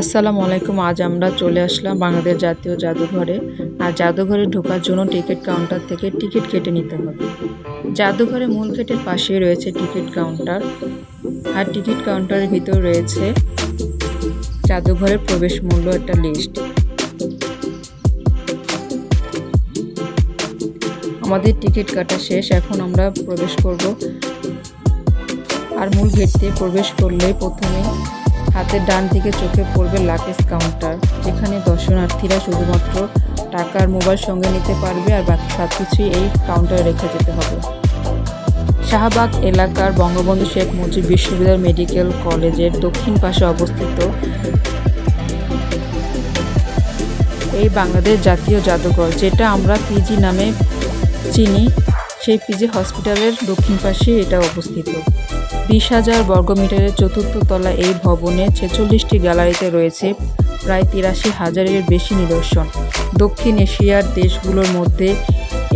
আসসালামু আলাইকুম, আজ আমরা চলে আসলাম বাংলাদেশ জাতীয় জাদুঘরে। আর জাদুঘরে ঢোকার জন্য টিকিট কাউন্টার থেকে টিকিট কেটে নিতে হবে। জাদুঘরে মূল গেটের পাশেই রয়েছে টিকিট কাউন্টার। আর টিকিট কাউন্টারের ভিতর রয়েছে জাদুঘরের প্রবেশ মূল্য একটা লিস্ট। আমাদের টিকিট কাটা শেষ, এখন আমরা প্রবেশ করব। আর মূল গেট দিয়ে প্রবেশ করলে প্রথমে হাতের ডান দিকে চোখে পড়বে লাকেজ কাউন্টার যেখানে দর্শনার্থীরা শুধুমাত্র টাকার মোবাইল সঙ্গে নিতে পারবে আর বাকি সব কিছুই এই কাউন্টারে রেখে যেতে হবে। শাহবাগ এলাকার বঙ্গবন্ধু শেখ মুজিব বিশ্ববিদ্যালয় মেডিকেল কলেজের দক্ষিণ পাশে অবস্থিত এই বাংলাদেশ জাতীয় জাদুঘর, যেটা আমরা পিজি নামে চিনি, সেই পিজি হসপিটালের দক্ষিণ পাশে এটা অবস্থিত। বিশ হাজার বর্গমিটারের চতুর্থ তলা এই ভবনে ছেচল্লিশটি গ্যালারিতে রয়েছে প্রায় তিরাশি হাজারের বেশি নিদর্শন। দক্ষিণ এশিয়ার দেশগুলোর মধ্যে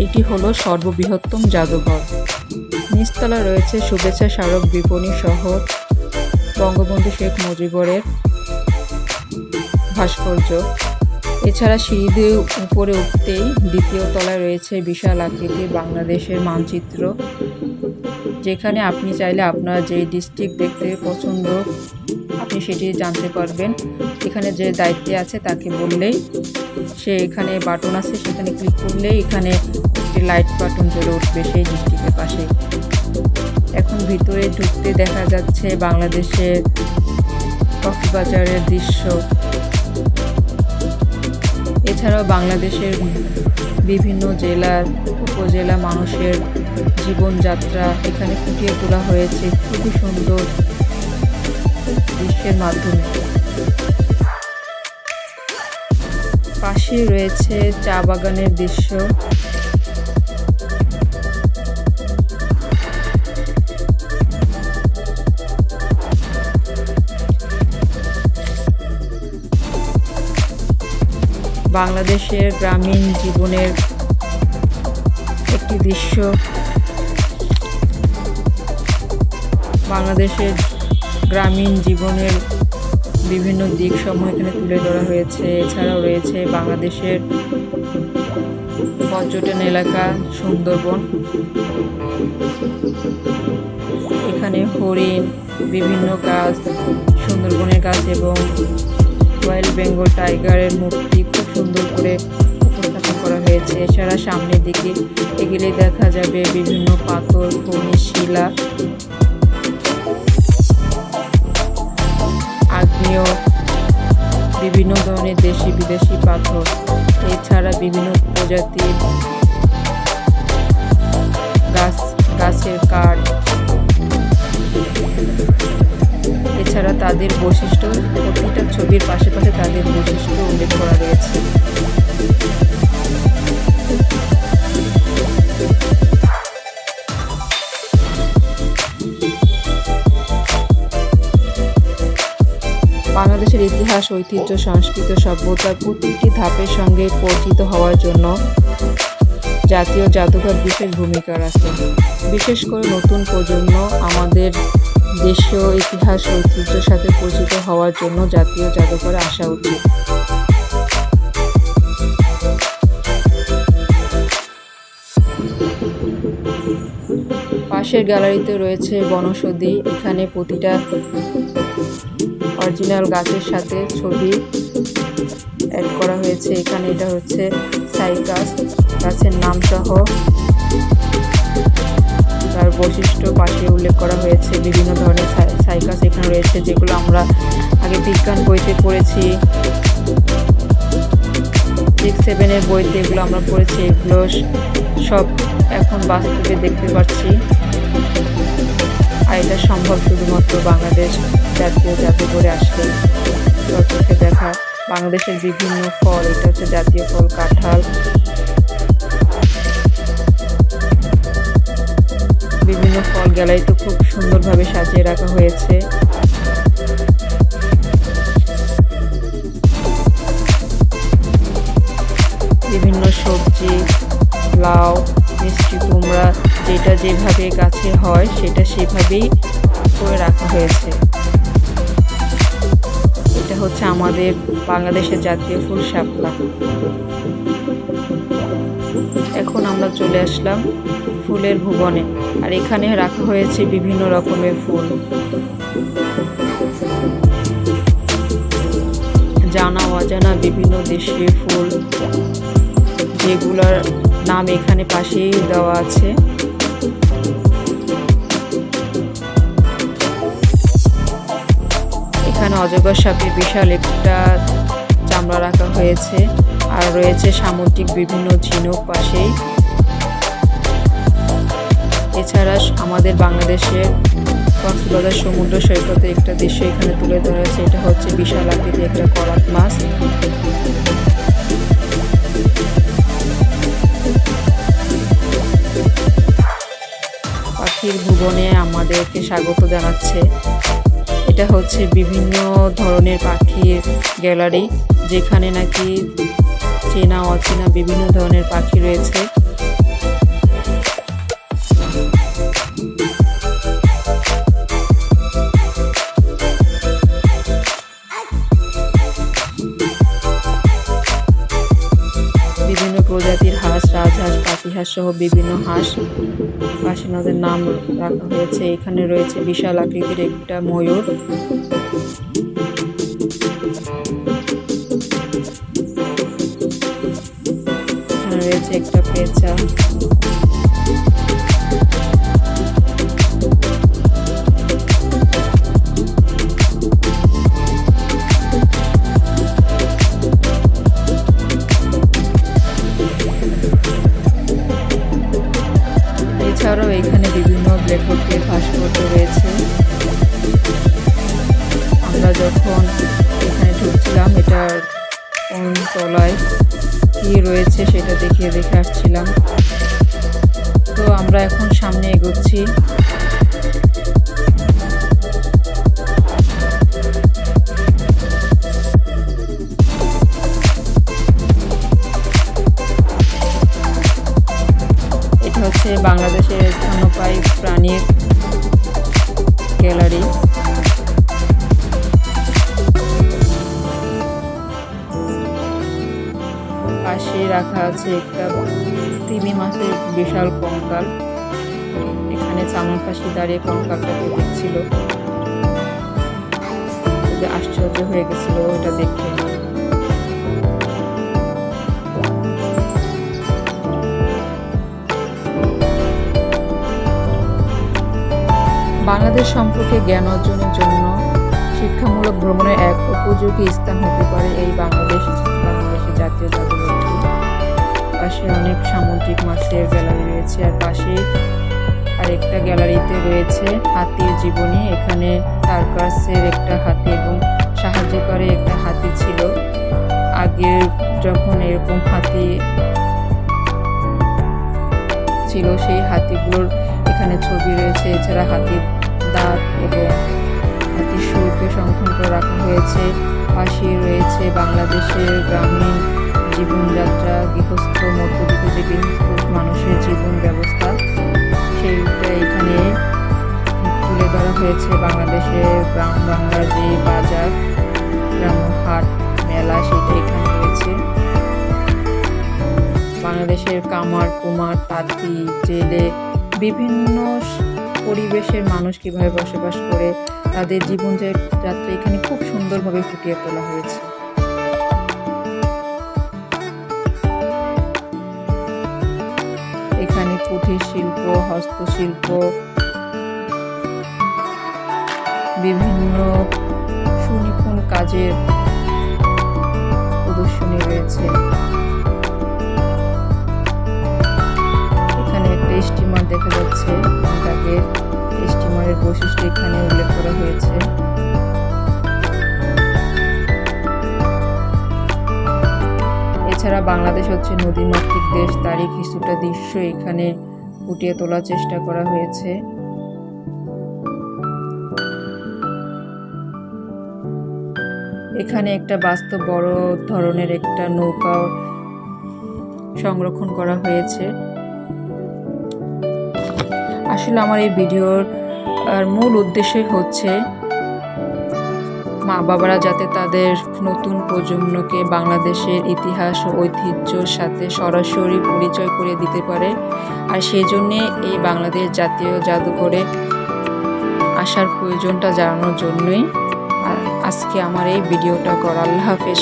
এটি হলো সর্ববৃহত্তম জাদুঘর। নিচতলা রয়েছে শুভেচ্ছা স্মারক বিপণী সহ বঙ্গবন্ধু শেখ মুজিবরের ভাস্কর্য। এছাড়া সিঁড়ি উপরে উঠতেই দ্বিতীয় তলায় রয়েছে বিশাল আকৃতির বাংলাদেশের মানচিত্র। যেখানে আপনি চাইলে আপনার যে ডিস্ট্রিক্ট দেখতে পছন্দ, আপনি সেটি জানতে পারবেন। এখানে যে দায়িত্বে আছে তাকে বললেই সে এখানে বাটন আছে, সেখানে ক্লিক করলেই এখানে একটি লাইট বাটন জ্বলে উঠবে সেই ডিস্ট্রিক্টের পাশে। এখন ভিতরে ঢুকতে দেখা যাচ্ছে বাংলাদেশের কক্সবাজারের দৃশ্য। এছাড়াও বাংলাদেশের বিভিন্ন জেলার উপজেলা মানুষের জীবনযাত্রা এখানে ফুটিয়ে তোলা হয়েছে। খুবই সুন্দর দৃশ্যের মাধ্যমে। পাশে রয়েছে চা বাগানের দৃশ্য। বাংলাদেশের গ্রামীণ জীবনের একটি দৃশ্য। বাংলাদেশের গ্রামীণ জীবনের বিভিন্ন দিক দিকসমূহ এখানে তুলে ধরা হয়েছে। এছাড়াও রয়েছে বাংলাদেশের পর্যটন এলাকা সুন্দরবন। এখানে হরিণ, বিভিন্ন গাছ, সুন্দরবনের গাছ এবং রয়্যাল বেঙ্গল টাইগারের মূর্তি খুব সুন্দর করে উপস্থাপন করা হয়েছে। এছাড়া সামনের দিকে এগিয়ে দেখা যাবে বিভিন্ন পাথর খনিজ শিলা আগ্নেয় বিভিন্ন ধরনের দেশি বিদেশি পাথর, এছাড়া বিভিন্ন প্রজাতির গাছ, গাছের কাঠ। এছাড়া তাদের বৈশিষ্ট্য, প্রতিটা ছবির পাশে পাশে তাদের বৈশিষ্ট্য উল্লেখ করা রয়েছে। ইতিহাস, ঐতিহ্য, সংস্কৃতি সভ্যতার প্রতিটি ধাপের সঙ্গে পরিচিত হওয়ার জন্য জাতীয় জাদুঘর বিশেষ ভূমিকা রাখে। বিশেষ করে নতুন প্রজন্ম আমাদের দেশীয় ইতিহাস, ঐতিহ্যের সাথে পরিচিত হওয়ার জন্য জাতীয় জাদুঘরে আসা উচিত। পাশের গ্যালারিতে রয়েছে বনৌষধি। এখানে প্রতিটা অরিজিনাল গাছের সাথে ছবি অ্যাড করা হয়েছে। এখানে এটা হচ্ছে সাইকাস গাছের নাম সহ তার বৈশিষ্ট্য পাশে উল্লেখ করা হয়েছে। বিভিন্ন ধরনের সাইকাস এখানে রয়েছে, যেগুলো আমরা আগে বিজ্ঞান বইতে পড়েছি। সিক্স সেভেনের বইতে এগুলো আমরা পড়েছি। এগুলো সব এখন বাস্তবে দেখতে পাচ্ছি। এটা সম্ভব শুধুমাত্র বাংলাদেশ জাতীয় জাদুঘরে আসলে চোখে দেখা, বাংলাদেশের বিভিন্ন ফল, এটা হচ্ছে জাতীয় ফল, কাঁঠাল। বিভিন্ন ফল গ্যালারি তো খুব সুন্দরভাবে সাজিয়ে রাখা হয়েছে। বিভিন্ন সবজি, লাউ, মিষ্টি, কুমড়া যেটা যেভাবে গাছে হয়, সেটা সেভাবেই করে রাখা হয়েছে। এটা হচ্ছে আমাদের বাংলাদেশের জাতীয় ফুল শাপলা। এখন আমরা চলে আসলাম ফুলের ভুবনে, আর এখানে রাখা হয়েছে বিভিন্ন রকমের ফুল। জানা অজানা বিভিন্ন দেশের ফুল, যেগুলোর নাম এখানে পাশেই দেওয়া আছে। এখানে অজগর সাপের বিশাল একটা চামড়া রাখা হয়েছে। আর রয়েছে সামুদ্রিক বিভিন্ন ঝিনুক পাশেই। এছাড়া আমাদের বাংলাদেশের কক্সবাজার সমুদ্র সৈকতে একটা দৃশ্য এখানে তুলে ধরা হয়েছে। এটা হচ্ছে বিশাল আকৃতি একটা করাত মাছ। পাখির ভুবনে আমাদেরকে স্বাগত জানাচ্ছে এটা হচ্ছে বিভিন্ন ধরনের পাখির গ্যালারি যেখানে নাকি চেনা অচেনা বিভিন্ন ধরনের পাখি রয়েছে। সহ বিভিন্ন হাঁস বাসিন্দাদের নাম রাখা হয়েছে। এখানে রয়েছে বিশাল আকৃতির একটা ময়ূর। রয়েছে একটা পেঁচা। কি রয়েছে সেটা দেখিয়ে দেখে আসছিলাম। তো আমরা এখন সামনে এগোচ্ছি। এটা হচ্ছে বাংলাদেশের স্তন্যপায়ী প্রাণীর গ্যালারি। পাশে রাখা আছে একটা তিমি মাছের বিশাল কঙ্কাল। এখানে চামড় পাশে দাঁড়িয়ে কঙ্কালটাকে দেখছিল। আশ্চর্য হয়ে গেছিল ওটা দেখে। বাংলাদেশ সম্পর্কে জ্ঞান অর্জনের জন্য শিক্ষামূলক ভ্রমণের এক উপযোগী স্থান হতে পারে এই বাংলাদেশ। পাশে অনেক সামুদ্রিক মাছের গ্যালারি রয়েছে, আর পাশে আরেকটা গ্যালারিতে রয়েছে হাতির জীবনী। এখানে সার্কাসের একটা হাতি এবং সাহায্য করে একটা হাতি ছিল। আগের যখন এরকম হাতি ছিল, সেই হাতিগুলোর এখানে ছবি রয়েছে। এছাড়া হাতির দাঁত এবং হাতির সুরকে সংরক্ষণ করে রাখা হয়েছে। পাশে রয়েছে বাংলাদেশের গ্রামীণ জীবনযাত্রা, গৃহস্থ, মধ্যবিত্ত যে গৃহস্থ মানুষের জীবন ব্যবস্থা সেইটা এখানে তুলে ধরা হয়েছে বাংলাদেশের গ্রাম বাংলার যে বাজার হাট, মেলা, সেটা এখানে রয়েছে। বাংলাদেশের কামার, কুমার, তাঁতি, জেলে, বিভিন্ন পরিবেশের মানুষ কীভাবে বসবাস করে, তাদের জীবনযাত্রা এখানে খুব সুন্দরভাবে ফুটিয়ে তোলা হয়েছে। কুঠির শিল্প হস্তশিল্প বিভিন্ন সুনিপুণ কাজের প্রদর্শনী রয়েছে। বাংলাদেশ হচ্ছে নদীমাতৃক দেশ। তারই কিছুটা দৃশ্য এখানে ফুটিয়ে তোলার চেষ্টা করা হয়েছে। এখানে একটা বাস্তব বড় ধরনের একটা নৌকা সংরক্ষণ করা হয়েছে। আসলে আমার এই ভিডিওর মূল উদ্দেশ্যই হচ্ছে মা বাবারা যাতে তাদের নতুন প্রজন্মকে বাংলাদেশের ইতিহাস ও ঐতিহ্যর সাথে সরাসরি পরিচয় করে দিতে পারে। আর সেই জন্যে এই বাংলাদেশ জাতীয় জাদুঘরে আসার প্রয়োজনটা জানানোর জন্যই আজকে আমার এই ভিডিওটা করা আল্লাহ হাফেজ।